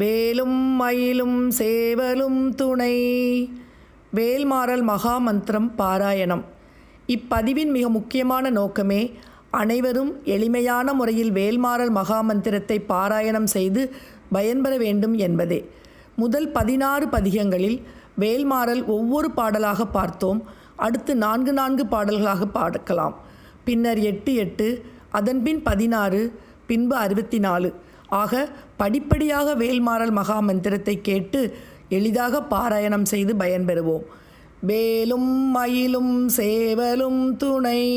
வேலும் மயிலும் சேவலும் துணை. வேல்மாறல் மகாமந்திரம் பாராயணம். இப்பதிவின் மிக முக்கியமான நோக்கமே அனைவரும் எளிமையான முறையில் வேல்மாறல் மகாமந்திரத்தை பாராயணம் செய்து பயன்பெற வேண்டும் என்பதே. முதல் பதினாறு பதிகங்களில் வேல்மாறல் ஒவ்வொரு பாடலாக பார்த்தோம். அடுத்து நான்கு நான்கு பாடல்களாக பார்க்கலாம். பின்னர் எட்டு எட்டு அதன்பின் பதினாறு பின்பு அறுபத்தி நாலு. ஆக படிப்படியாக வேல்மாறல் மகாமந்திரத்தை கேட்டு எளிதாக பாராயணம் செய்து பயன்பெறுவோம். வேலும் மயிலும் சேவலும் துணை.